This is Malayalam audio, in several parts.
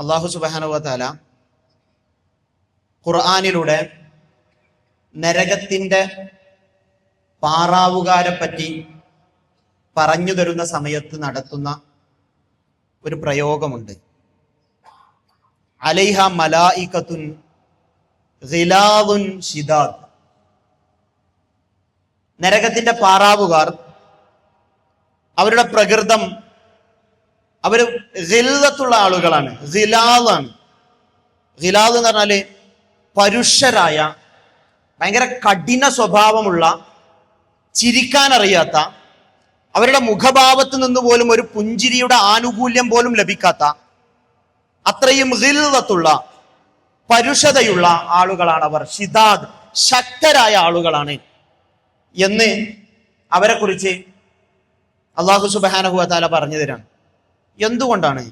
അള്ളാഹു സുബാനുവല ഖുർആാനിലൂടെ നരകത്തിന്റെ പാറാവുകാരെ പറ്റി പറഞ്ഞു തരുന്ന സമയത്ത് നടത്തുന്ന ഒരു പ്രയോഗമുണ്ട്. അലൈഹ മലായിക്കത്തുൻ ഷിദാദ് നരകത്തിന്റെ പാറാവുകാർ അവരുടെ പ്രകൃതം അവർ ജില്ലത്തുള്ള ആളുകളാണ്. ജിലാദാണ് ജിലാദ് എന്ന് പറഞ്ഞാൽ പരുഷരായ ഭയങ്കര കഠിന സ്വഭാവമുള്ള ചിരിക്കാൻ അറിയാത്ത അവരുടെ മുഖഭാവത്ത് നിന്ന് പോലും ഒരു പുഞ്ചിരിയുടെ ആനുകൂല്യം പോലും ലഭിക്കാത്ത അത്രയും ഹില്ലത്തുള്ള പരുഷതയുള്ള ആളുകളാണ് അവർ. ഷിദാദ് ശക്തരായ ആളുകളാണ് എന്ന് അവരെ കുറിച്ച് അള്ളാഹു സുബാനഹുഅല പറഞ്ഞു തരാണ്. എന്തുകൊണ്ടാണ്?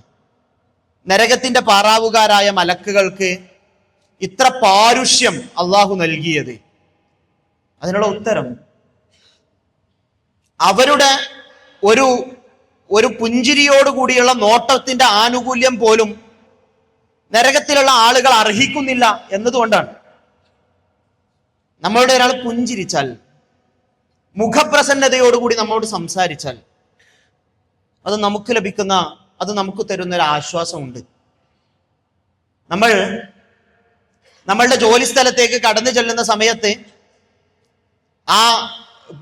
നരകത്തിന്റെ പാറാവുകാരായ മലക്കുകൾക്ക് ഇത്ര പാരുഷ്യം അള്ളാഹു നൽകിയത്? അതിനുള്ള ഉത്തരം അവരുടെ ഒരു ഒരു പുഞ്ചിരിയോട് കൂടിയുള്ള നോട്ടത്തിന്റെ ആനുകൂല്യം പോലും നരകത്തിലുള്ള ആളുകൾ അർഹിക്കുന്നില്ല എന്നതുകൊണ്ടാണ്. നമ്മളുടെ ഒരാൾ പുഞ്ചിരിച്ചാൽ മുഖപ്രസന്നതയോടുകൂടി നമ്മോട് സംസാരിച്ചാൽ അത് നമുക്ക് ലഭിക്കുന്ന അത് നമുക്ക് തരുന്ന ഒരു ആശ്വാസമുണ്ട്. നമ്മൾ നമ്മളുടെ ജോലി സ്ഥലത്തേക്ക് കടന്നു ചെല്ലുന്ന സമയത്ത് ആ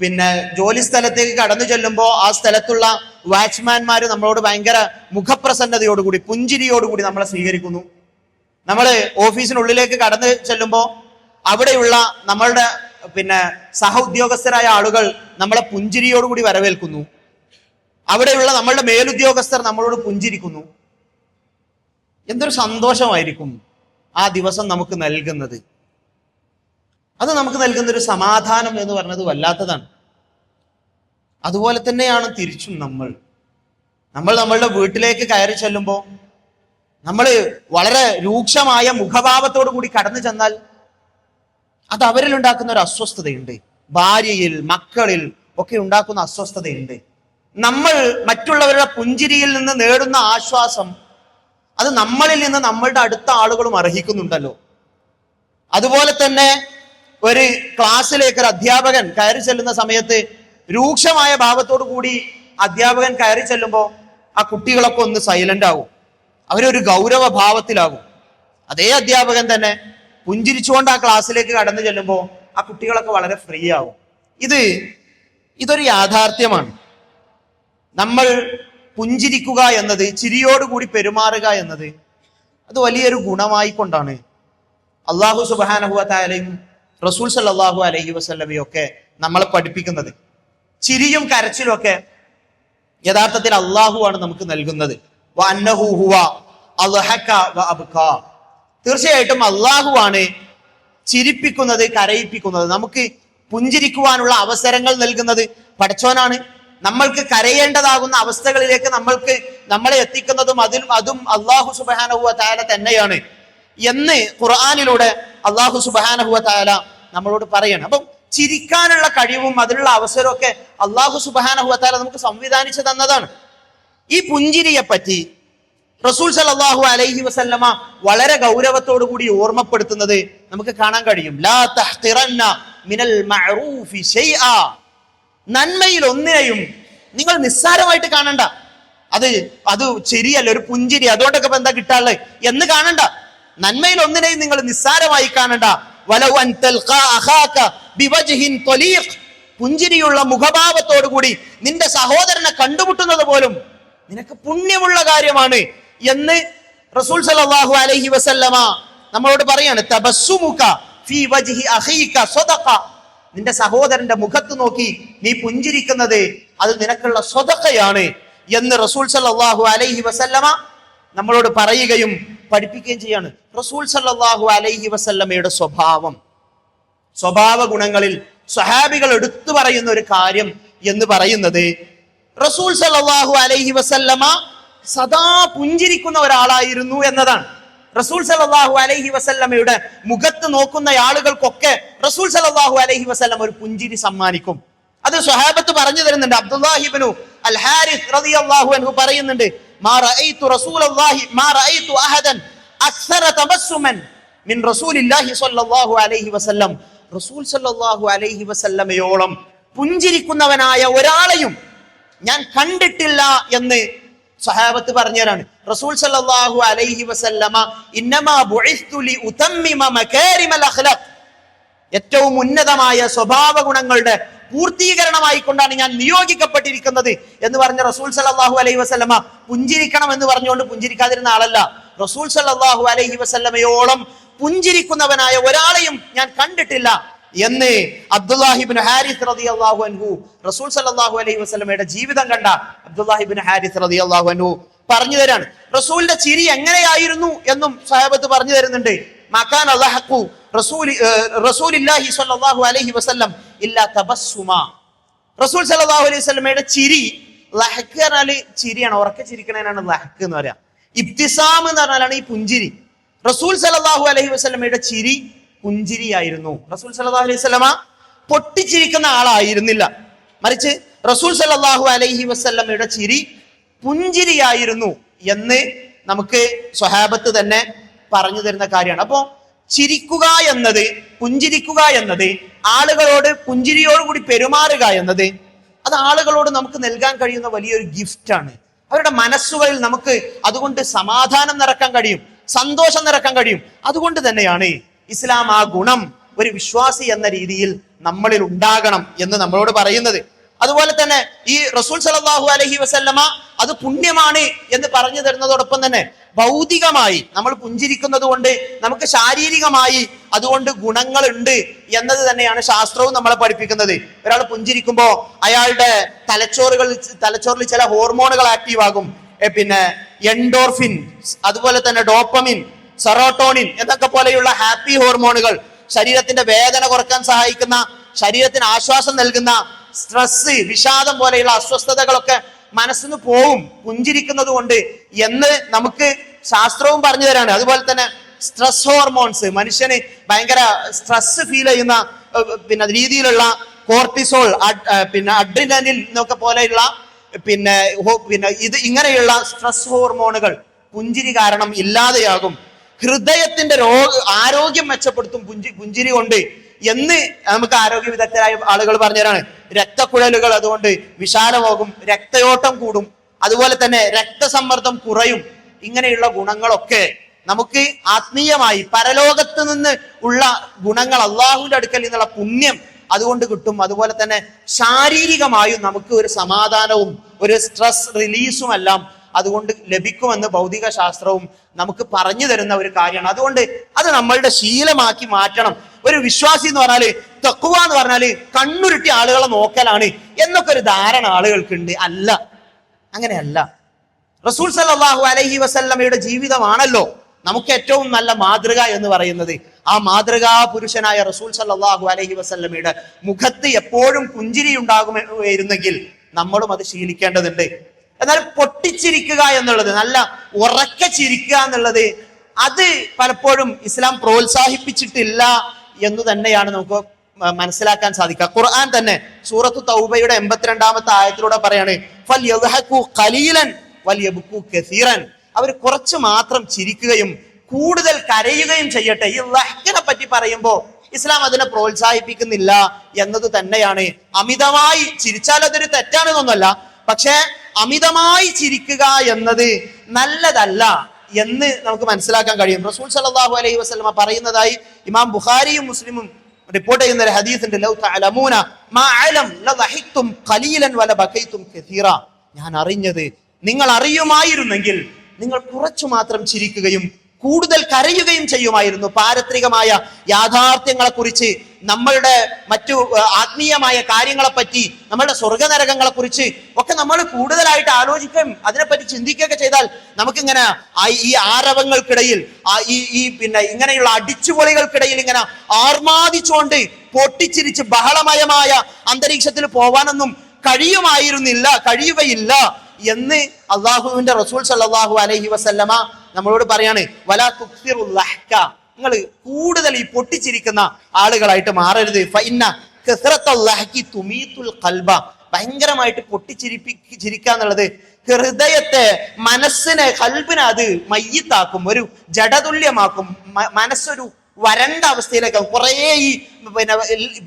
പിന്നെ ജോലി സ്ഥലത്തേക്ക് കടന്നു ചെല്ലുമ്പോൾ ആ സ്ഥലത്തുള്ള വാച്ച്മാൻമാർ നമ്മളോട് ഭയങ്കര മുഖപ്രസന്നതയോടുകൂടി പുഞ്ചിരിയോടുകൂടി നമ്മളെ സ്വീകരിക്കുന്നു. നമ്മൾ ഓഫീസിനുള്ളിലേക്ക് കടന്നു ചെല്ലുമ്പോൾ അവിടെയുള്ള നമ്മളുടെ പിന്നെ സഹ ഉദ്യോഗസ്ഥരായ ആളുകൾ നമ്മളെ പുഞ്ചിരിയോടുകൂടി വരവേൽക്കുന്നു. അവിടെയുള്ള നമ്മളുടെ മേലുദ്യോഗസ്ഥർ നമ്മളോട് പുഞ്ചിരിക്കുന്നു. എന്തൊരു സന്തോഷമായിരിക്കും ആ ദിവസം നമുക്ക് നൽകുന്നത്. അത് നമുക്ക് നൽകുന്ന ഒരു സമാധാനം എന്ന് പറഞ്ഞത് വല്ലാത്തതാണ്. അതുപോലെ തന്നെയാണ് തിരിച്ചും നമ്മൾ. നമ്മൾ നമ്മളുടെ വീട്ടിലേക്ക് കയറി ചെല്ലുമ്പോൾ നമ്മൾ വളരെ രൂക്ഷമായ മുഖഭാവത്തോടു കൂടി കടന്നു ചെന്നാൽ അത് അവരിൽ ഉണ്ടാക്കുന്ന ഒരു അസ്വസ്ഥതയുണ്ട്. ഭാര്യയിൽ മക്കളിൽ ഒക്കെ ഉണ്ടാക്കുന്ന അസ്വസ്ഥതയുണ്ട്. നമ്മൾ മറ്റുള്ളവരുടെ പുഞ്ചിരിയിൽ നിന്ന് നേടുന്ന ആശ്വാസം അത് നമ്മളിൽ നിന്ന് നമ്മളുടെ അടുത്ത ആളുകളും അർഹിക്കുന്നുണ്ടല്ലോ. അതുപോലെ തന്നെ ഒരു ക്ലാസ്സിലേക്ക് ഒരു അധ്യാപകൻ കയറി ചെല്ലുന്ന സമയത്ത് രൂക്ഷമായ ഭാവത്തോടു കൂടി അധ്യാപകൻ കയറി ചെല്ലുമ്പോൾ ആ കുട്ടികളൊക്കെ ഒന്ന് സൈലന്റ് ആകും അവരൊരു ഗൗരവ ഭാവത്തിലാകും അതേ അധ്യാപകൻ തന്നെ പുഞ്ചിരിച്ചുകൊണ്ട് ആ ക്ലാസ്സിലേക്ക് കടന്നു ചെല്ലുമ്പോൾ ആ കുട്ടികളൊക്കെ വളരെ ഫ്രീ ആവും. ഇത് ഇതൊരു യാഥാർത്ഥ്യമാണ്. നമ്മൾ പുഞ്ചിരിക്കുക എന്നത് ചിരിയോടുകൂടി പെരുമാറുക എന്നത് അത് വലിയൊരു ഗുണമായി കൊണ്ടാണ് അള്ളാഹു സുബാനഹുഅലയും റസൂൽ സല്ലാഹു അലഹി വസ്ലമയും ഒക്കെ നമ്മളെ പഠിപ്പിക്കുന്നത്. ചിരിയും കരച്ചിലും ഒക്കെ യഥാർത്ഥത്തിൽ അള്ളാഹു ആണ് നമുക്ക് നൽകുന്നത്. തീർച്ചയായിട്ടും അള്ളാഹു ആണ് ചിരിപ്പിക്കുന്നത് കരയിപ്പിക്കുന്നത്. നമുക്ക് പുഞ്ചിരിക്കുവാനുള്ള അവസരങ്ങൾ നൽകുന്നത് പഠിച്ചോനാണ് നമ്മൾക്ക് കരയേണ്ടതാകുന്ന അവസ്ഥകളിലേക്ക് നമ്മൾക്ക് നമ്മളെ എത്തിക്കുന്നതും അതിൽ അതും അള്ളാഹു സുബാനഹുവ താല തന്നെയാണ്. എന്ന് ഖുർആാനിലൂടെ അള്ളാഹു സുബാനഹുവ താല നമ്മളോട് പറയണം. അപ്പം ചിരിക്കാനുള്ള കഴിവും അതിനുള്ള അവസരവും ഒക്കെ അള്ളാഹു സുബാനഹുവ താല നമുക്ക് സംവിധാനിച്ചു തന്നതാണ്. ഈ പുഞ്ചിരിയെ പറ്റി റസൂൽ സല്ലല്ലാഹു അലൈഹി വസല്ലമ വളരെ ഗൗരവത്തോടു കൂടി ഓർമ്മപ്പെടുത്തുന്നത് നമുക്ക് കാണാൻ കഴിയും. ലാ മിനൽ മഅറൂഫി ശൈആ. നന്മയിൽ ഒന്നിനെയും നിങ്ങൾ നിസ്സാരമായിട്ട് കാണണ്ട. അത് അത് ശരിയല്ല ഒരു പുഞ്ചിരി അതുകൊണ്ടൊക്കെ എന്താ കിട്ടാനുള്ളത് എന്ന് കാണണ്ട. നന്മയിൽ ഒന്നിനെയും നിങ്ങൾ നിസ്സാരമായി കാണണ്ട. പുഞ്ചിരിയുള്ള മുഖഭാവത്തോടു കൂടി നിന്റെ സഹോദരനെ കണ്ടുമുട്ടുന്നത് പോലും നിനക്ക് പുണ്യമുള്ള കാര്യമാണ് എന്ന് റസൂൽ സല്ലല്ലാഹു അലഹി വസല്ലമ നമ്മളോട് പറയാണ് തബസ്സുമുക ഫീ വജ്ഹി അഖീക സ്വദഖ. നിന്റെ സഹോദരന്റെ മുഖത്ത് നോക്കി നീ പുഞ്ചിരിക്കുന്നത് അത് നിനക്കുള്ള സ്വതക്കയാണ് എന്ന് റസൂൽ സല്ലാഹു അലൈഹി വസല്ലമ നമ്മളോട് പറയുകയും പഠിപ്പിക്കുകയും ചെയ്യാണ്. റസൂൽ സല്ലാഹു അലൈഹി വസല്ലമയുടെ സ്വഭാവം സ്വഭാവ ഗുണങ്ങളിൽ സ്വഹാബികൾ എടുത്തു പറയുന്ന ഒരു കാര്യം എന്ന് പറയുന്നത് റസൂൽ സല്ലാഹു അലൈഹി വസല്ലമ സദാ പുഞ്ചിരിക്കുന്ന ഒരാളായിരുന്നു എന്നതാണ്. റസൂൽ സല്ലല്ലാഹു അലൈഹി വസല്ലമയുടെ മുഖത്ത് നോക്കുന്ന ആളുകൾക്കൊക്കെ റസൂൽ സല്ലല്ലാഹു അലൈഹി വസല്ലം ഒരു പുഞ്ചിരി സമ്മാനിക്കും. അത് സ്വഹാബത്ത് പറഞ്ഞു തരുന്നുണ്ട്. അബ്ദുല്ലാഹിബിനു അൽ ഹാരിസ് റളിയല്ലാഹു അൻഹു പറയുന്നുണ്ട് മാ റഅയ്തു റസൂലല്ലാഹി മാ റഅയ്തു അഹദൻ മിൻ റസൂലില്ലാഹി അലൈഹി വസല്ലം. റസൂൽ സല്ലല്ലാഹു അലൈഹി വസല്ലമയോളം പുഞ്ചിരിക്കുന്നവനായ ഒരാളെയും ഞാൻ കണ്ടിട്ടില്ല എന്ന് സഹാബത്ത് പറഞ്ഞതാണ് റസൂൽ സല്ലല്ലാഹു അലൈഹി വസല്ലമ ഇന്നമാ ബുഇസ്തു ലി ഉതമ്മിമ മകാരിമൽ അഖ്ലഖ്. ഏറ്റവും ഉന്നതമായ സ്വഭാവ ഗുണങ്ങളുടെ പൂർത്തീകരണമായി കൊണ്ടാണ് ഞാൻ നിയോഗിക്കപ്പെട്ടിരിക്കുന്നത് എന്ന് പറഞ്ഞ റസൂൽ സല്ലല്ലാഹു അലൈഹി വസല്ലമ പുഞ്ചിരിക്കണം എന്ന് പറഞ്ഞുകൊണ്ട് പുഞ്ചിരിക്കാതിരുന്ന ആളല്ല. റസൂൽ സല്ലല്ലാഹു അലൈഹി വസല്ലമയോളം പുഞ്ചിരിക്കുന്നവനായ ഒരാളെയും ഞാൻ കണ്ടിട്ടില്ല. എന്ന് അബ്ദുല്ലാഹിബിൻ ഹാരിസ് റതി അള്ളാഹു അൻഹു റസൂൽ സല്ലല്ലാഹു അലൈഹി വസ്ലമയുടെ ജീവിതം കണ്ട അബ്ദുല്ലാഹിബിൻ ഹാരിസ് റതി അള്ളാഹു അൻഹു പറഞ്ഞു തരാണ്. റസൂലിന്റെ ചിരി എങ്ങനെയായിരുന്നു എന്നും സഹാബത്ത് പറഞ്ഞു തരുന്നുണ്ട്. മക്കാൻ അള്ളാഹു റസൂൽ റസൂലില്ലാഹി സല്ലാഹു അലൈഹി വസല്ലം ഇല്ലാ തബസ്സുമ. റസൂൽ സല്ലല്ലാഹു അലൈഹി വസ്ലമയുടെ ചിരി ലഹക്ക് പറഞ്ഞാൽ ചിരിയാണ് ഉറക്കെ ചിരിക്കണേനാണ് ലഹക്ക് എന്ന് പറയാ. ഇബ്തിസാം എന്ന് പറഞ്ഞാലാണ് ഈ പുഞ്ചിരി. റസൂൽ സലാഹു അലഹി വസ്ലമയുടെ ചിരി പുഞ്ചിരിയായിരുന്നു. റസൂൽ സല്ലല്ലാഹു അലൈഹി വസല്ലമ പൊട്ടിച്ചിരിക്കുന്ന ആളായിരുന്നില്ല. മറിച്ച് റസൂൽ സല്ലല്ലാഹു അലൈഹി വസല്ലമയുടെ ചിരി പുഞ്ചിരിയായിരുന്നു എന്ന് നമുക്ക് സ്വഹാബത്ത് തന്നെ പറഞ്ഞു തരുന്ന കാര്യമാണ്. അപ്പോ ചിരിക്കുക എന്നത് പുഞ്ചിരിക്കുക എന്നത് ആളുകളോട് പുഞ്ചിരിയോടുകൂടി പെരുമാറുക എന്നത് അത് ആളുകളോട് നമുക്ക് നൽകാൻ കഴിയുന്ന വലിയൊരു ഗിഫ്റ്റാണ് അവരുടെ മനസ്സുകളിൽ നമുക്ക് അതുകൊണ്ട് സമാധാനം നിറക്കാൻ കഴിയും സന്തോഷം നിറക്കാൻ കഴിയും. അതുകൊണ്ട് തന്നെയാണ് ഇസ്ലാം ആ ഗുണം ഒരു വിശ്വാസി എന്ന രീതിയിൽ നമ്മളിൽ ഉണ്ടാകണം എന്ന് നമ്മളോട് പറയുന്നത്. അതുപോലെ തന്നെ ഈ റസൂൽ സല്ലല്ലാഹു അലഹി വസല്ലമ അത് പുണ്യമാണ് എന്ന് പറഞ്ഞു തരുന്നതോടൊപ്പം തന്നെ ഭൗതികമായി നമ്മൾ പുഞ്ചിരിക്കുന്നത് കൊണ്ട് നമുക്ക് ശാരീരികമായി അതുകൊണ്ട് ഗുണങ്ങളുണ്ട് എന്നത് തന്നെയാണ് ശാസ്ത്രവും നമ്മളെ പഠിപ്പിക്കുന്നത്. ഒരാൾ പുഞ്ചിരിക്കുമ്പോൾ അയാളുടെ തലച്ചോറുകൾ തലച്ചോറിൽ ചില ഹോർമോണുകൾ ആക്റ്റീവ് ആകും. പിന്നെ എൻഡോർഫിൻ അതുപോലെ തന്നെ ഡോപ്പമിൻ സെറോട്ടോണിൻ എന്നൊക്കെ പോലെയുള്ള ഹാപ്പി ഹോർമോണുകൾ ശരീരത്തിന്റെ വേദന കുറയ്ക്കാൻ സഹായിക്കുന്ന ശരീരത്തിന് ആശ്വാസം നൽകുന്ന സ്ട്രെസ് വിഷാദം പോലെയുള്ള അസ്വസ്ഥതകളൊക്കെ മനസ്സിന് പോവും പുഞ്ചിരിക്കുന്നത് കൊണ്ട് എന്ന് നമുക്ക് ശാസ്ത്രവും പറഞ്ഞു തരാണ്. അതുപോലെ തന്നെ സ്ട്രെസ് ഹോർമോൺസ് മനുഷ്യന് ഭയങ്കര സ്ട്രെസ് ഫീൽ ചെയ്യുന്ന പിന്നെ രീതിയിലുള്ള കോർട്ടിസോൾ പിന്നെ അഡ്രിനലിൻ എന്നൊക്കെ പോലെയുള്ള പിന്നെ പിന്നെ ഇത് ഇങ്ങനെയുള്ള സ്ട്രെസ് ഹോർമോണുകൾ പുഞ്ചിരി കാരണം ഇല്ലാതെയാകും. ഹൃദയത്തിന്റെ രോഗ ആരോഗ്യം മെച്ചപ്പെടുത്തും പുഞ്ചി പുഞ്ചിരി കൊണ്ട് എന്ന് നമുക്ക് ആരോഗ്യ വിദഗ്ധരായ ആളുകൾ പറഞ്ഞതാണ് രക്തക്കുഴലുകൾ അതുകൊണ്ട് വിശാലമാകും രക്തയോട്ടം കൂടും അതുപോലെ തന്നെ രക്തസമ്മർദ്ദം കുറയും. ഇങ്ങനെയുള്ള ഗുണങ്ങളൊക്കെ നമുക്ക് ആത്മീയമായി പരലോകത്ത് നിന്ന് ഉള്ള ഗുണങ്ങൾ അള്ളാഹുവിന്റെ അടുക്കൽ നിന്നുള്ള പുണ്യം അതുകൊണ്ട് കിട്ടും. അതുപോലെ തന്നെ ശാരീരികമായും നമുക്ക് ഒരു സമാധാനവും ഒരു സ്ട്രെസ് റിലീസും എല്ലാം അതുകൊണ്ട് ലഭിക്കുമെന്ന് ഭൗതിക ശാസ്ത്രവും നമുക്ക് പറഞ്ഞു തരുന്ന ഒരു കാര്യമാണ്. അതുകൊണ്ട് അത് നമ്മളുടെ ശീലമാക്കി മാറ്റണം. ഒരു വിശ്വാസി എന്ന് പറഞ്ഞാൽ തക്കുവ എന്ന് പറഞ്ഞാൽ കണ്ണുരുട്ടി ആളുകളെ നോക്കലാണ് എന്നൊക്കെ ഒരു ധാരണ ആളുകൾക്കുണ്ട്. അല്ല. അങ്ങനെയല്ല. റസൂൽ സല്ലാഹു അലഹി വസല്ലമയുടെ ജീവിതമാണല്ലോ നമുക്ക് ഏറ്റവും നല്ല മാതൃക എന്ന് പറയുന്നത്. ആ മാതൃകാ പുരുഷനായ റസൂൽ സല്ലാഹു അലഹി വസല്ലമയുടെ മുഖത്ത് എപ്പോഴും പുഞ്ചിരി ഉണ്ടാകുമായിരുന്നെങ്കിൽ നമ്മളും അത് ശീലിക്കേണ്ടതുണ്ട്. എന്നാൽ പൊട്ടിച്ചിരിക്കുക എന്നുള്ളത് നല്ല ഉറക്കെ ചിരിക്കുക എന്നുള്ളത് അത് പലപ്പോഴും ഇസ്ലാം പ്രോത്സാഹിപ്പിച്ചിട്ടില്ല എന്ന് തന്നെയാണ് നമുക്ക് മനസ്സിലാക്കാൻ സാധിക്കുക. ഖുർആൻ തന്നെ സൂറത്ത് തൗബയുടെ എൺപത്തിരണ്ടാമത്തെ ആയത്തിലൂടെ പറയാണ് യബ്കു കസീറൻ. അവർ കുറച്ച് മാത്രം ചിരിക്കുകയും കൂടുതൽ കരയുകയും ചെയ്യട്ടെ. ഈ ലഹ്കിനെ പറ്റി പറയുമ്പോൾ ഇസ്ലാം അതിനെ പ്രോത്സാഹിപ്പിക്കുന്നില്ല എന്നത് തന്നെയാണ്. അമിതമായി ചിരിച്ചാൽ അതൊരു തെറ്റാണെന്നൊന്നുമല്ല. പക്ഷേ അമിതമായി ചിരിക്കുക എന്നത് നല്ലതല്ല എന്ന് നമുക്ക് മനസ്സിലാക്കാൻ കഴിയും. റസൂൽ സല്ലല്ലാഹു അലൈഹി വസല്ലമ പറയുന്നതായി ഇമാം ബുഖാരിയും മുസ്ലിമും റിപ്പോർട്ട് ചെയ്യുന്ന ഒരു ഹദീസ് ഉണ്ട് ലൗ തഅലമൂന മാ അലം ലദഹിക്തും ഖലീലൻ വല കസീറ. ഞാൻ അറിഞ്ഞത് നിങ്ങൾ അറിയുമായിരുന്നെങ്കിൽ നിങ്ങൾ കുറച്ചു മാത്രം ചിരിക്കുകയും കൂടുതൽ കരയുകയും ചെയ്യുമായിരുന്നു. പാരത്രികമായ യാഥാർത്ഥ്യങ്ങളെക്കുറിച്ച് നമ്മളുടെ മറ്റു ആത്മീയമായ കാര്യങ്ങളെപ്പറ്റി നമ്മളുടെ സ്വർഗനരകങ്ങളെക്കുറിച്ച് ഒക്കെ നമ്മൾ കൂടുതലായിട്ട് ആലോചിക്കുകയും അതിനെപ്പറ്റി ചിന്തിക്കുകയൊക്കെ ചെയ്താൽ നമുക്കിങ്ങനെ ഈ ആരവങ്ങൾക്കിടയിൽ ഈ ഈ പിന്നെ ഇങ്ങനെയുള്ള അടിച്ചുപൊളികൾക്കിടയിൽ ഇങ്ങനെ ആർമാദിച്ചുകൊണ്ട് പൊട്ടിച്ചിരിച്ച് ബഹളമയമായ അന്തരീക്ഷത്തിൽ പോവാനൊന്നും കഴിയുമായിരുന്നില്ല കഴിയുകയില്ല. എന്ന് അള്ളാഹുവിന്റെ റസൂൽ സല്ലാഹു അലഹി വസല്ലമ നമ്മളോട് പറയാണ് വലാ തുക്സിറുൽ ലഹ്ക. നിങ്ങൾ കൂടുതൽ ഈ പൊട്ടിച്ചിരിക്കുന്ന ആളുകളായിട്ട് മാറരുത്. തുമീത്തുൽ ഖൽബ. ഭയങ്കരമായിട്ട് പൊട്ടിച്ചിരിപ്പിച്ചിരിക്കുക എന്നുള്ളത് ഹൃദയത്തെ മനസ്സിനെ കൽബിനെ അത് മയ്യത്താക്കും ഒരു ജഡതുല്യമാക്കും. മനസ്സൊരു വരണ്ട അവസ്ഥയിലേക്ക് കുറേ ഈ പിന്നെ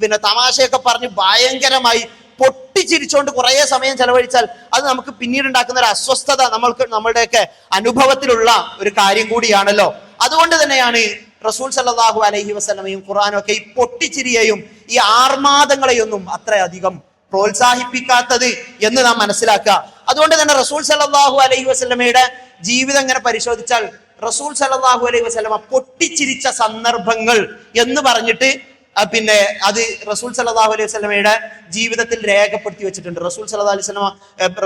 പിന്നെ തമാശയൊക്കെ പറഞ്ഞ് ഭയങ്കരമായി പൊട്ടിച്ചിരിച്ചുകൊണ്ട് കുറേ സമയം ചെലവഴിച്ചാൽ അത് നമുക്ക് പിന്നീട് ഉണ്ടാക്കുന്ന ഒരു അസ്വസ്ഥത നമ്മൾക്ക് നമ്മളുടെയൊക്കെ അനുഭവത്തിലുള്ള ഒരു കാര്യം കൂടിയാണല്ലോ. അതുകൊണ്ട് തന്നെയാണ് റസൂൽ സല്ലാഹു അലഹി വസ്ലമയും ഖുറാനും ഒക്കെ ഈ പൊട്ടിച്ചിരിയെയും ഈ ആർമാദങ്ങളെയൊന്നും അത്രയധികം പ്രോത്സാഹിപ്പിക്കാത്തത് എന്ന് നാം മനസ്സിലാക്കുക. അതുകൊണ്ട് തന്നെ റസൂൽ സല്ലാഹു അലൈഹി വസ്ലമയുടെ ജീവിതം ഇങ്ങനെ പരിശോധിച്ചാൽ റസൂൽ സല്ലാഹു അലൈഹി വസ്ലമ പൊട്ടിച്ചിരിച്ച സന്ദർഭങ്ങൾ എന്ന് പറഞ്ഞിട്ട് പിന്നെ അത് റസൂൽ സല്ലല്ലാഹു അലൈഹി സ്വലമയുടെ ജീവിതത്തിൽ രേഖപ്പെടുത്തി വെച്ചിട്ടുണ്ട്. റസൂൽ സല്ലല്ലാഹു അലൈഹി സ്വലമ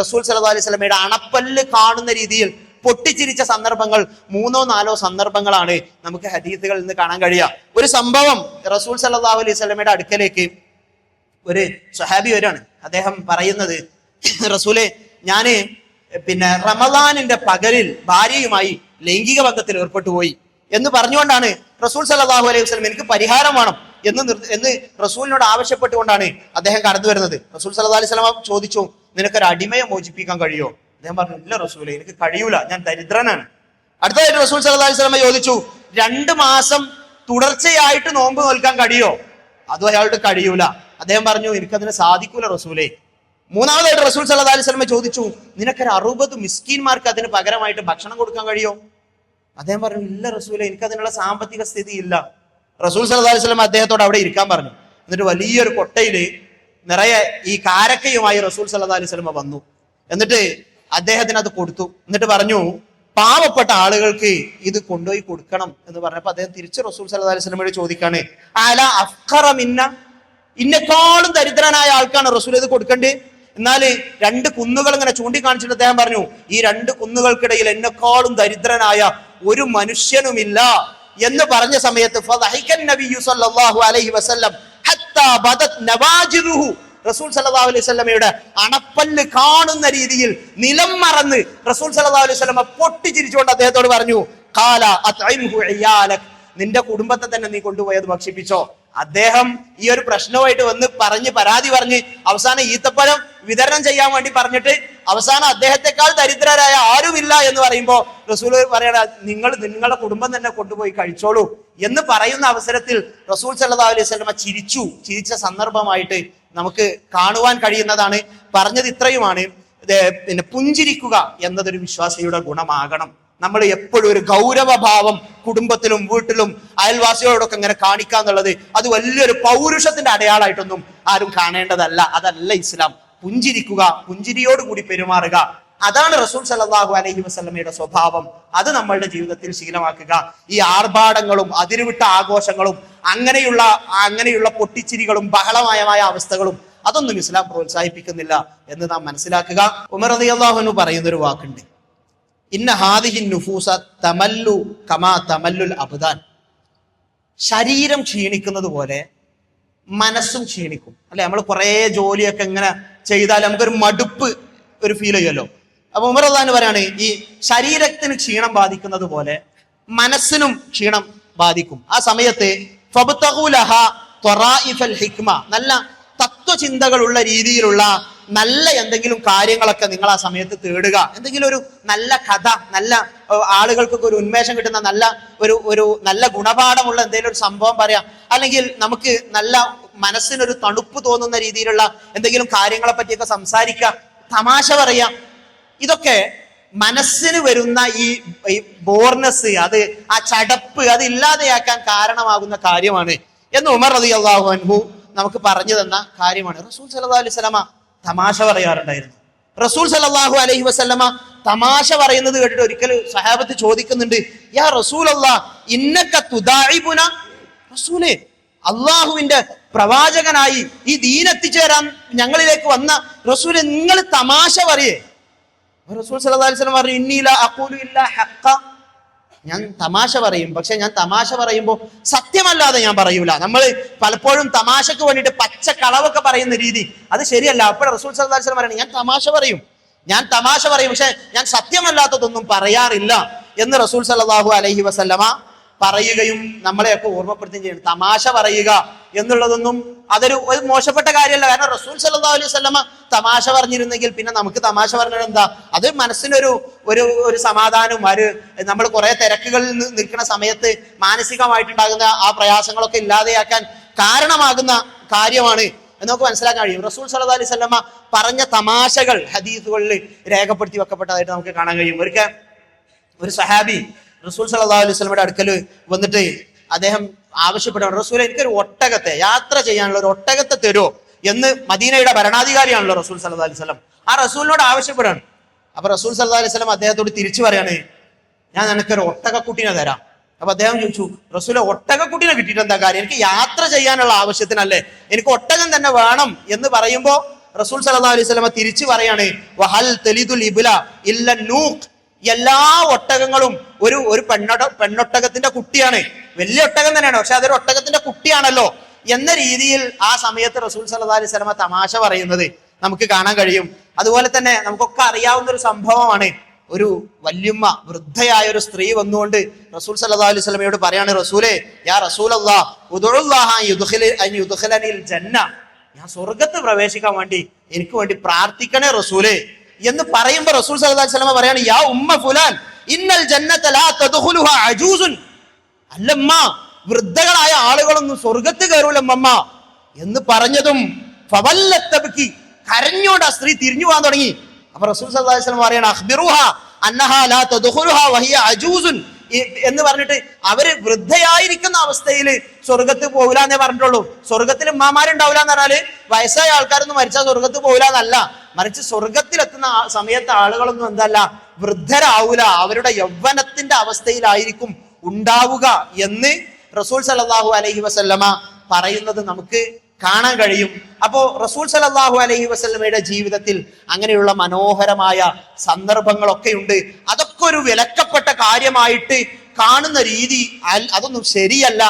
റസൂൽ സല്ലല്ലാഹു അലൈഹി സ്വലമയുടെ അണപ്പല്ല് കാണുന്ന രീതിയിൽ പൊട്ടിച്ചിരിച്ച സന്ദർഭങ്ങൾ മൂന്നോ നാലോ സന്ദർഭങ്ങളാണ് നമുക്ക് ഹദീസുകളിൽ നിന്ന് കാണാൻ കഴിയുക. ഒരു സംഭവം റസൂൽ സല്ലല്ലാഹു അലൈഹി സ്വലമയുടെ അടുക്കലേക്ക് ഒരു സ്വഹാബി വരാണ്. അദ്ദേഹം പറയുന്നത് റസൂലെ ഞാൻ പിന്നെ റമദാനിന്റെ പകലിൽ ഭാര്യയുമായി ലൈംഗിക ബന്ധത്തിൽ ഏർപ്പെട്ടു പോയി എന്ന് പറഞ്ഞുകൊണ്ടാണ് റസൂൽ സല്ലല്ലാഹു അലൈഹി വസ്ലം എനിക്ക് പരിഹാരം വേണം. എന്ന് എന്ന് റസൂലിനോട് ആവശ്യപ്പെട്ടുകൊണ്ടാണ് അദ്ദേഹം കടന്നു വരുന്നത്. റസൂൽ സല്ലാ അലൈഹി വസല്ലം ചോദിച്ചു നിനക്കൊരു അടിമയെ മോചിപ്പിക്കാൻ കഴിയോ? അദ്ദേഹം പറഞ്ഞു ഇല്ല റസൂലെ എനിക്ക് കഴിയൂല ഞാൻ ദരിദ്രനാണ്. അടുത്തതായിട്ട് റസൂൽ സല്ലാ അലൈഹി വസല്ലം ചോദിച്ചു രണ്ട് മാസം തുടർച്ചയായിട്ട് നോമ്പ് നോൽക്കാൻ കഴിയോ? അതും അയാളുടെ കഴിയൂല. അദ്ദേഹം പറഞ്ഞു എനിക്കതിന് സാധിക്കൂല റസൂലേ. മൂന്നാമതായിട്ട് റസൂൽ സല്ലാ അലൈഹി വസല്ലം ചോദിച്ചു നിനക്കൊരു അറുപത് മിസ്കീൻമാർക്ക് അതിന് പകരമായിട്ട് ഭക്ഷണം കൊടുക്കാൻ കഴിയോ? അദ്ദേഹം പറഞ്ഞു ഇല്ല റസൂലെ എനിക്ക് അതിനുള്ള സാമ്പത്തിക സ്ഥിതി ഇല്ല റസൂൽ സല്ലല്ലാഹു അലൈഹി വസല്ലം അദ്ദേഹത്തോട് അവിടെ ഇരിക്കാൻ പറഞ്ഞു. എന്നിട്ട് വലിയൊരു കൊട്ടയിൽ നിറയെ ഈ കാരക്കയുമായി റസൂൽ സല്ലല്ലാഹു അലൈഹി വസല്ലം വന്നു. എന്നിട്ട് അദ്ദേഹത്തിന് അത് കൊടുത്തു. എന്നിട്ട് പറഞ്ഞു പാവപ്പെട്ട ആളുകൾക്ക് ഇത് കൊണ്ടുപോയി കൊടുക്കണം എന്ന് പറഞ്ഞപ്പോൾ അദ്ദേഹം തിരിച്ച് റസൂൽ സല്ലല്ലാഹു അലൈഹി സ്വലമോട് ചോദിക്കാണ് അല അഫ്ഖറ മിന്ന? ഇന്നെക്കാളും ദരിദ്രനായ ആൾക്കാണ് റസൂൽ ഇത് കൊടുക്കണ്ടേ. എന്നാൽ രണ്ട് കുന്നുകൾ ഇങ്ങനെ ചൂണ്ടിക്കാണിച്ചിട്ട് അദ്ദേഹം പറഞ്ഞു ഈ രണ്ട് കുന്നുകൾക്കിടയിൽ എന്നെക്കാളും ദരിദ്രനായ ഒരു മനുഷ്യനുമില്ല. എന്ന് പറഞ്ഞ സമയത്ത് അലൈഹി വസല്ലം റസൂൽ സല്ലല്ലാഹു അലൈഹി വസല്ലമയുടെ അണപ്പല്ല് കാണുന്ന രീതിയിൽ നിലം മറന്ന് റസൂൽ സല്ലല്ലാഹു അലൈഹി സ്വലമ പൊട്ടിച്ചിരിച്ചുകൊണ്ട് അദ്ദേഹത്തോട് പറഞ്ഞു ഇയാലക്. നിന്റെ കുടുംബത്തെ തന്നെ നീ കൊണ്ടുപോയത് ഭക്ഷിപ്പിച്ചോ. അദ്ദേഹം ഈ ഒരു പ്രശ്നവുമായിട്ട് വന്ന് പറഞ്ഞ് പരാതി പറഞ്ഞ് അവസാനം ഈത്തപ്പഴം വിതരണം ചെയ്യാൻ വേണ്ടി പറഞ്ഞിട്ട് അവസാനം അദ്ദേഹത്തെക്കാൾ ദരിദ്രരായ ആരുമില്ല എന്ന് പറയുമ്പോൾ റസൂൽ പറയണ നിങ്ങൾ നിങ്ങളുടെ കുടുംബം തന്നെ കൊണ്ടുപോയി കഴിച്ചോളൂ എന്ന് പറയുന്ന അവസരത്തിൽ റസൂൽ സല്ലാ അലൈഹി സ്വലമ ചിരിച്ചു. ചിരിച്ച സന്ദർഭമായിട്ട് നമുക്ക് കാണുവാൻ കഴിയുന്നതാണ്. പറഞ്ഞത് ഇത്രയുമാണ്. പിന്നെ പുഞ്ചിരിക്കുക എന്നതൊരു വിശ്വാസിയുടെ ഗുണമാകണം. നമ്മൾ എപ്പോഴും ഒരു ഗൗരവഭാവം കുടുംബത്തിലും വീട്ടിലും അയൽവാസികളോടൊക്കെ ഇങ്ങനെ കാണിക്കുക എന്നുള്ളത് അത് വലിയൊരു പൗരുഷത്തിന്റെ അടയാളമായിട്ടൊന്നും ആരും കാണേണ്ടതല്ല. അതല്ല ഇസ്ലാം. പുഞ്ചിരിക്കുക പുഞ്ചിരിയോടുകൂടി പെരുമാറുക. അതാണ് റസൂൽ സല്ലല്ലാഹു അലൈഹി വസല്ലമയുടെ സ്വഭാവം. അത് നമ്മളുടെ ജീവിതത്തിൽ ശീലമാക്കുക. ഈ ആർഭാടങ്ങളും അതിരുവിട്ട ആഘോഷങ്ങളും അങ്ങനെയുള്ള അങ്ങനെയുള്ള പൊട്ടിച്ചിരികളും ബഹളമായമായ അവസ്ഥകളും അതൊന്നും ഇസ്ലാം പ്രോത്സാഹിപ്പിക്കുന്നില്ല എന്ന് നാം മനസ്സിലാക്കുക. ഉമർ റളിയല്ലാഹു അൻഹു പറയുന്ന ഒരു വാക്കുണ്ട്. ഇന്ന ഹാദിഹിൻ നുഫൂസ തമല്ലു കമാ തമല്ലുൽ അബ്ദാൻ. ശരീരം ക്ഷീണിക്കുന്നത് പോലെ മനസ്സും ക്ഷീണിക്കും. അല്ലെ? നമ്മൾ കുറേ ജോലിയൊക്കെ ഇങ്ങനെ ചെയ്താൽ നമുക്കൊരു മടുപ്പ് ഒരു ഫീൽ ചെയ്യുമല്ലോ. അപ്പൊ ഉമർ അള്ളഹാൻ പറയാണ് ഈ ശരീരത്തിന് ക്ഷീണം ബാധിക്കുന്നത് പോലെ മനസ്സിനും ക്ഷീണം ബാധിക്കും. ആ സമയത്ത് ഫബുത്തഹുലഹ ഹിക്മ നല്ല തത്വചിന്തകളുള്ള രീതിയിലുള്ള നല്ല എന്തെങ്കിലും കാര്യങ്ങളൊക്കെ നിങ്ങൾ ആ സമയത്ത് തേടുക. എന്തെങ്കിലും ഒരു നല്ല കഥ നല്ല ആളുകൾക്കൊക്കെ ഒരു ഉന്മേഷം കിട്ടുന്ന നല്ല ഒരു ഒരു നല്ല ഗുണപാഠമുള്ള എന്തെങ്കിലും ഒരു സംഭവം പറയാം. അല്ലെങ്കിൽ നമുക്ക് നല്ല മനസ്സിനൊരു തണുപ്പ് തോന്നുന്ന രീതിയിലുള്ള എന്തെങ്കിലും കാര്യങ്ങളെ പറ്റിയൊക്കെ സംസാരിക്കാം തമാശ പറയാം. ഇതൊക്കെ മനസ്സിന് വരുന്ന ഈ ബോർണസ് അത് ആ ചടപ്പ് അത് ഇല്ലാതെയാക്കാൻ കാരണമാകുന്ന കാര്യമാണ്. എന്ന് ഉമർ റതി അള്ളാഹു അൻഹു നമുക്ക് പറഞ്ഞു തന്ന കാര്യമാണ്. റസൂൽ സല്ലല്ലാഹു അലൈഹി വസല്ലമ തമാശ പറയാറുണ്ടായിരുന്നു. റസൂൽ സല്ലല്ലാഹു അലൈഹി വസ്ലമ തമാശ പറയുന്നത് കേട്ടിട്ട് ഒരിക്കൽ സഹാബത്ത് ചോദിക്കുന്നുണ്ട് യാ റസൂൽ അള്ളാഹ് ഇന്നക്ക തുദാഇബുന? റസൂലേ അള്ളാഹുവിന്റെ പ്രവാചകനായി ഈ ദീൻ എത്തിച്ചേരാൻ ഞങ്ങളിലേക്ക് വന്ന റസൂലെ നിങ്ങൾ തമാശ പറയേ. റസൂൽ സല്ലല്ലാഹു അലൈഹി വസ്ലം പറഞ്ഞു ഇന്നീല അഖൂലു ഇല്ലാ ഹഖ ഞാൻ തമാശ പറയും പക്ഷെ ഞാൻ തമാശ പറയുമ്പോൾ സത്യമല്ലാതെ ഞാൻ പറയൂല. നമ്മൾ പലപ്പോഴും തമാശക്ക് വേണ്ടിയിട്ട് പച്ച കളവൊക്കെ പറയുന്ന രീതി അത് ശരിയല്ല. അപ്പോൾ റസൂൽ വസല്ലം പറയണം ഞാൻ തമാശ പറയും. ഞാൻ തമാശ പറയും പക്ഷെ ഞാൻ സത്യമല്ലാത്തതൊന്നും പറയാറില്ല എന്ന് റസൂൽ സല്ലാഹു അലഹി വസല്ലമ പറയുകയും നമ്മളെയൊക്കെ ഓർമ്മപ്പെടുത്തുകയും ചെയ്യണം. തമാശ പറയുക എന്നുള്ളതൊന്നും അതൊരു ഒരു മോശപ്പെട്ട കാര്യമല്ല. കാരണം റസൂൽ സല്ലാ അലൈഹി വസല്ലമ തമാശ പറഞ്ഞിരുന്നെങ്കിൽ പിന്നെ നമുക്ക് തമാശ പറഞ്ഞത് എന്താ? അത് മനസ്സിനൊരു ഒരു ഒരു സമാധാനവും ഒരു നമ്മൾ കുറെ തിരക്കുകളിൽ നിൽക്കുന്ന സമയത്ത് മാനസികമായിട്ടുണ്ടാകുന്ന ആ പ്രയാസങ്ങളൊക്കെ ഇല്ലാതെയാക്കാൻ കാരണമാകുന്ന കാര്യമാണ് എന്നൊക്കെ മനസ്സിലാക്കാൻ കഴിയും. റസൂൽ സല്ലാ അലൈഹി വസല്ലമ പറഞ്ഞ തമാശകൾ ഹദീസുകളിൽ രേഖപ്പെടുത്തി വെക്കപ്പെട്ടതായിട്ട് നമുക്ക് കാണാൻ കഴിയും. ഒരിക്കൽ ഒരു സഹാബി റസൂൽ സല്ലല്ലാഹു അലൈഹി വസല്ലമയുടെ അടുക്കൽ വന്നിട്ട് അദ്ദേഹം ആവശ്യപ്പെടുകയാണ് റസൂൽ എനിക്കൊരു ഒട്ടകത്തെ യാത്ര ചെയ്യാനുള്ള ഒരു ഒട്ടകത്തെ തരുമോ എന്ന് മദീനയുടെ ഭരണാധികാരിയാണല്ലോ റസൂൽ സല്ലല്ലാഹു അലൈഹി വസല്ലം. ആ റസൂലിനോട് ആവശ്യപ്പെടാണ്. അപ്പൊ റസൂൽ സല്ലല്ലാഹു അലൈഹി വസല്ലം അദ്ദേഹത്തോട് തിരിച്ചു പറയാണ് ഞാൻ നിനക്കൊരു ഒട്ടകക്കുട്ടിനെ തരാം. അപ്പൊ അദ്ദേഹം ചോദിച്ചു റസൂലെ ഒട്ടകക്കുട്ടിനെ കിട്ടിയിട്ട് എന്താ കാര്യം? എനിക്ക് യാത്ര ചെയ്യാനുള്ള ആവശ്യത്തിനല്ലേ? എനിക്ക് ഒട്ടകം തന്നെ വേണം. എന്ന് പറയുമ്പോ റസൂൽ സല്ലല്ലാഹു അലൈഹി സ്വലമ തിരിച്ചു പറയാണ് വഹൽ തെലിദുൽ ഇബുല ഇല്ല നൂഖ്. എല്ലാ ഒട്ടകങ്ങളും ഒരു ഒരു പെണ്ണൊട്ട പെണ്ണൊട്ടകത്തിന്റെ കുട്ടിയാണ്. വലിയ ഒട്ടകം തന്നെയാണ് പക്ഷെ അതൊരു ഒട്ടകത്തിന്റെ കുട്ടിയാണല്ലോ. എന്ന രീതിയിൽ ആ സമയത്ത് റസൂൽ സല്ലാ അലൈഹി സ്വലമ തമാശ പറയുന്നത് നമുക്ക് കാണാൻ കഴിയും. അതുപോലെ തന്നെ നമുക്കൊക്കെ അറിയാവുന്ന ഒരു സംഭവമാണ്. ഒരു വല്യമ്മ വൃദ്ധയായ ഒരു സ്ത്രീ വന്നുകൊണ്ട് റസൂൽ സല്ലാ അലൈഹി സ്വലമയോട് പറയാണ് റസൂലേ യാ റസൂൽ അള്ളാഹ് ഞാൻ സ്വർഗത്ത് പ്രവേശിക്കാൻ വേണ്ടി എനിക്ക് വേണ്ടി പ്രാർത്ഥിക്കണേ റസൂലേ. എന്ന് പറയുമ്പോ റസൂൽ സല്ലല്ലാഹു അലൈഹി വസല്ലം പറയാണ് യാ ഉമ്മ ഫുലാൻ ഇന്നൽ ജന്നത ലാ അല്ലമ്മ വൃദ്ധകളായ ആളുകളൊന്നും സ്വർഗത്ത് കയറൂലമ്മ എന്ന് പറഞ്ഞതും ഫവല്ലത്തബിക്ക് കരഞ്ഞോണ്ട് ആ സ്ത്രീ തിരിഞ്ഞു പോകാൻ തുടങ്ങി. അപ്പൊ റസൂൽ സല്ലല്ലാഹു അലൈഹി വസല്ലം പറയാണ് അന്നഹാ ലാ വഹിയ അജൂസുൻ. എന്ന് പറഞ്ഞിട്ട് അവർ വൃദ്ധയായിരിക്കുന്ന അവസ്ഥയിൽ സ്വർഗത്ത് പോകില്ല എന്നേ പറഞ്ഞിട്ടുള്ളൂ. സ്വർഗത്തിൽ ഉമ്മാമാരുണ്ടാവില്ല എന്ന് പറഞ്ഞാൽ വയസ്സായ ആൾക്കാരൊന്നും മരിച്ചാൽ സ്വർഗത്ത് പോകില്ല എന്നല്ല മറിച്ച് സ്വർഗത്തിലെത്തുന്ന സമയത്ത് ആളുകളൊന്നും എന്തല്ല വൃദ്ധരാവൂല. അവരുടെ യൗവനത്തിന്റെ അവസ്ഥയിലായിരിക്കും ഉണ്ടാവുക എന്ന് റസൂൽ സല്ലല്ലാഹു അലഹി വസല്ലമ പറയുന്നത് നമുക്ക് കാണാൻ കഴിയും. അപ്പോ റസൂൽ സല്ലല്ലാഹു അലഹി വസല്ലമയുടെ ജീവിതത്തിൽ അങ്ങനെയുള്ള മനോഹരമായ സന്ദർഭങ്ങളൊക്കെ ഉണ്ട്. അതൊക്കെ ഒരു വിലക്കപ്പെട്ട കാര്യമായിട്ട് കാണുന്ന രീതി അതൊന്നും ശരിയല്ല.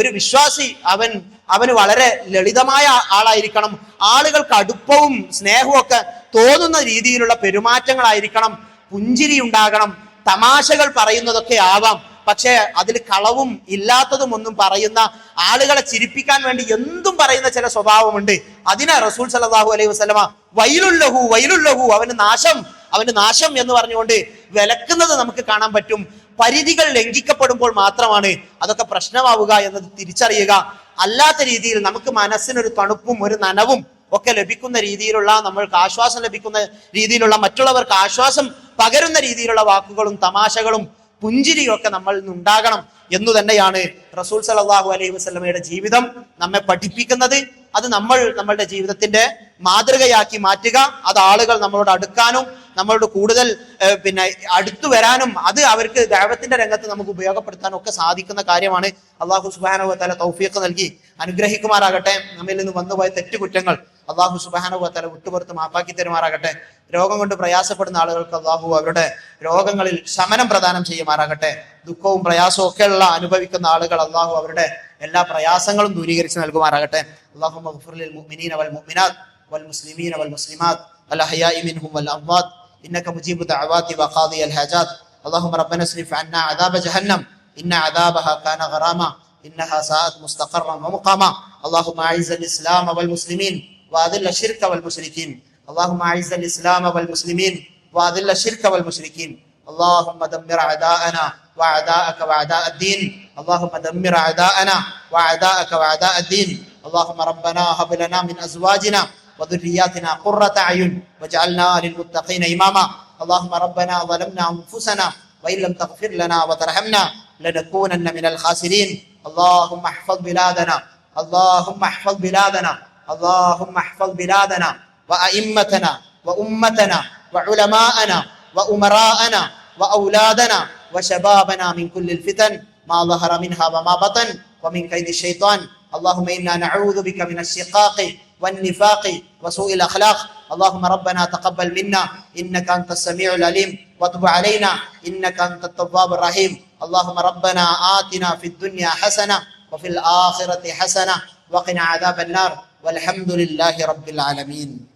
ഒരു വിശ്വാസി അവൻ അവന് വളരെ ലളിതമായ ആളായിരിക്കണം. ആളുകൾക്ക് അടുപ്പവും സ്നേഹവും ഒക്കെ തോന്നുന്ന രീതിയിലുള്ള പെരുമാറ്റങ്ങളായിരിക്കണം. പുഞ്ചിരി ഉണ്ടാകണം. തമാശകൾ പറയുന്നതൊക്കെ ആവാം. പക്ഷേ അതിൽ കളവും ഇല്ലാത്തതും ഒന്നും പറയുന്ന ആളുകളെ ചിരിപ്പിക്കാൻ വേണ്ടി എന്തും പറയുന്ന ചില സ്വഭാവമുണ്ട്. അതിനെ റസൂൽ സല്ലല്ലാഹു അലൈഹി വസല്ലമ വൈലുല്ലഹു വൈലുല്ലഹു അവന് നാശം അവന് നാശം എന്ന് പറഞ്ഞുകൊണ്ട് വിലക്കുന്നത് നമുക്ക് കാണാൻ പറ്റും. പരിധികൾ ലംഘിക്കപ്പെടുമ്പോൾ മാത്രമാണ് അതൊക്കെ പ്രശ്നമാവുക എന്നത് തിരിച്ചറിയുക. അല്ലാത്ത രീതിയിൽ നമുക്ക് മനസ്സിനൊരു തണുപ്പും ഒരു നനവും ഒക്കെ ലഭിക്കുന്ന രീതിയിലുള്ള നമ്മൾക്ക് ആശ്വാസം ലഭിക്കുന്ന രീതിയിലുള്ള മറ്റുള്ളവർക്ക് ആശ്വാസം പകരുന്ന രീതിയിലുള്ള വാക്കുകളും തമാശകളും പുഞ്ചിരിയും ഒക്കെ നമ്മളിൽ നിന്നുണ്ടാകണം എന്നു തന്നെയാണ് റസൂൽ സലാഹു അലൈഹി വസ്ലമയുടെ ജീവിതം നമ്മെ പഠിപ്പിക്കുന്നത്. അത് നമ്മൾ നമ്മളുടെ ജീവിതത്തിന്റെ മാതൃകയാക്കി മാറ്റുക. അത് ആളുകൾ നമ്മളോട് അടുക്കാനും നമ്മളോട് കൂടുതൽ ഏഹ്, പിന്നെ അടുത്തു വരാനും അത് അവർക്ക് ദൈവത്തിന്റെ രംഗത്ത് നമുക്ക് ഉപയോഗപ്പെടുത്താനും ഒക്കെ സാധിക്കുന്ന കാര്യമാണ് അള്ളാഹു സുബാനു തല തൗഫീഖ് നൽകി അനുഗ്രഹിക്കുമാറാകട്ടെ നമ്മിൽ നിന്ന് വന്നുപോയ തെറ്റുകുറ്റങ്ങൾ അള്ളാഹു സുബാനു തല വിട്ടുപുറത്ത് മാപ്പാക്കി തരുമാറാകട്ടെ രോഗം കൊണ്ട് പ്രയാസപ്പെടുന്ന ആളുകൾക്ക് അള്ളാഹു അവരുടെ രോഗങ്ങളിൽ ശമനം പ്രദാനം ചെയ്യുമാറാകട്ടെ ദുഃഖവും പ്രയാസവും ഒക്കെയുള്ള അനുഭവിക്കുന്ന ആളുകൾ അള്ളാഹു അവരുടെ എല്ലാ പ്രയാസങ്ങളും ദൂരീകരിച്ച് നൽകുമാറാകട്ടെ അള്ളാഹു മുഅ്മിനീന വൽ മുഅ്മിനാത്ത് വൽ മുസ്ലിമീന വൽ മുസ്ലിമാത്ത് الأحياء منهم والأموات إنك مجيب دعوات وقاضي الحاجات اللهم ربنا اصرف عنا عذاب جهنم. إن عذابها كان غراما. إنها ساءت مستقرا ومقاما. اللهم أعز الإسلام والمسلمين وأذل الشرك والمشركين. اللهم أعز الإسلام والمسلمين وأذل الشرك والمشركين. اللهم دمر أعداءنا وأعداءك وأعداء الدين. اللهم دمر أعداءنا وأعداءك وأعداء الدين. اللهم ربنا هب لنا من أزواجنا وذرياتنا قرة أعين واجعلنا للمتقين إماما. اللهم ربنا ظلمنا أنفسنا وإن لم تغفر لنا وترحمنا لنكونن من الخاسرين. اللهم احفظ بلادنا. اللهم احفظ بلادنا. اللهم احفظ بلادنا وأئمتنا وأمتنا وعلماءنا وأمراءنا وأولادنا وشبابنا من كل الفتن ما ظهر منها وما بطن ومن كيد الشيطان. اللهم إنا نعوذ بك من الشقاق والنفاق وسوء الأخلاق. اللهم ربنا تقبل منا. إنك أنت السميع العليم. وتب علينا. إنك أنت التواب الرحيم. اللهم ربنا آتنا في الدنيا حسنة وفي الآخرة حسنة. وقنا عذاب النار. والحمد لله رب العالمين.